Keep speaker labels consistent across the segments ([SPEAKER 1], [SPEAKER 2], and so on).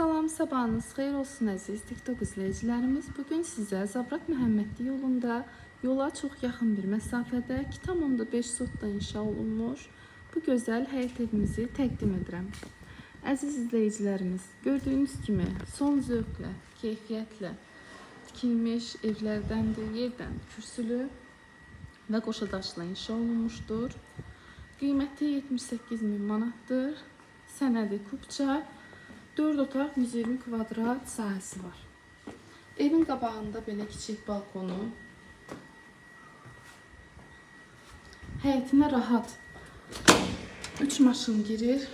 [SPEAKER 1] Salam, sabahınız xeyir olsun əziz TikTok izləyicilərimiz. Bu gün sizə Zabrat Məhəmmədli yolunda yola çox yaxın bir məsafədə 2,5 sotda inşa olunmuş bu gözəl həyət evimizi təqdim edirəm. Əziz izləyicilərimiz, gördüyünüz kimi son zövqlə, keyfiyyətlə tikilmiş evlərdəndir, yerdən kürsülü və qoşadaşla inşa olunmuşdur. Qiyməti 78 min manatdır. Sənədi kubça, 4 otaq 120 kvadrat sahəsi var. Evin qabağında belə kiçik balkonu, həyətinə rahat 3 maşın girir.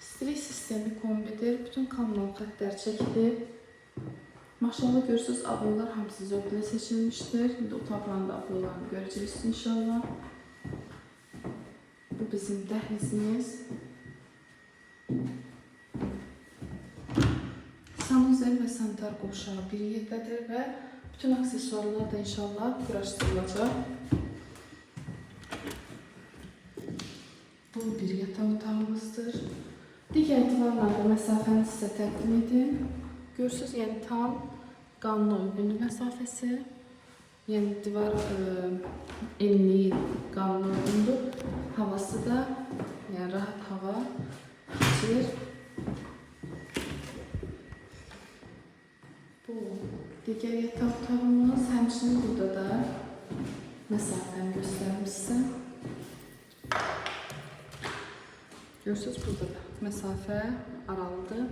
[SPEAKER 1] Strik sistemi kombidir, bütün kanal xəttlər çəkilir. Maşallah görürsüz aboyalar hamısı zövqlə seçilmişdir. İndi otaqların da aboyalarını görəcəksiniz inşallah. Bu bizim dəhlizimiz. Sanuzel ve santar qovşağı bir yerdədir və bütün aksesuarlar da inşallah quraşdırılacaq. Bu bir yataq otağımızdır. Digər divarlarla məsafəni sizə təqdim edim. Görürsüz, yəni tam qanuna uyğundur məsafəsi. Yəni divar e, enliyi uyğundur. Havası da yəni rahat hava keçir. Yataq otağımız. Həmçinin burada da məsafəni göstərmişsən. Görürsüz burada da məsafə aralıdır.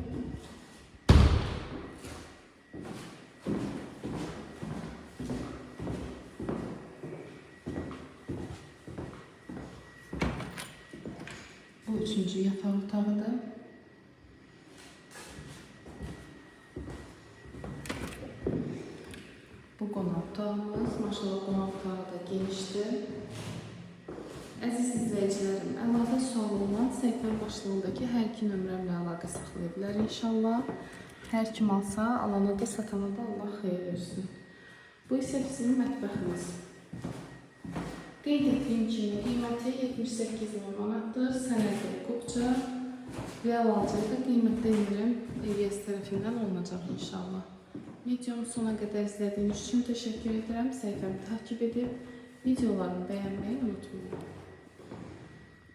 [SPEAKER 1] Bu üçüncü yataq otağıdır. Bu otağımız, maşallah qonaq otağı da genişdir. Əziz izləyicilərim, əlavə sual olan səhifənin başlığındakı hər iki nömrəmlə əlaqə saxlaya bilər inşallah. Hər kim alsa, alana da satana da Allah xeyir versin. Bu isə bizim mətbəximiz. Qeyd etdiyim kimi qiyməti 78 min manatdır. Sənədi qopça və alıcıda qiymətdə indirim EVS tərəfindən olunacaq inşallah. Videomu sona qədər izlədiyiniz üçün təşəkkür edirəm. Səhifəmi takip edib videolarımı bəyənməyi unutmayın.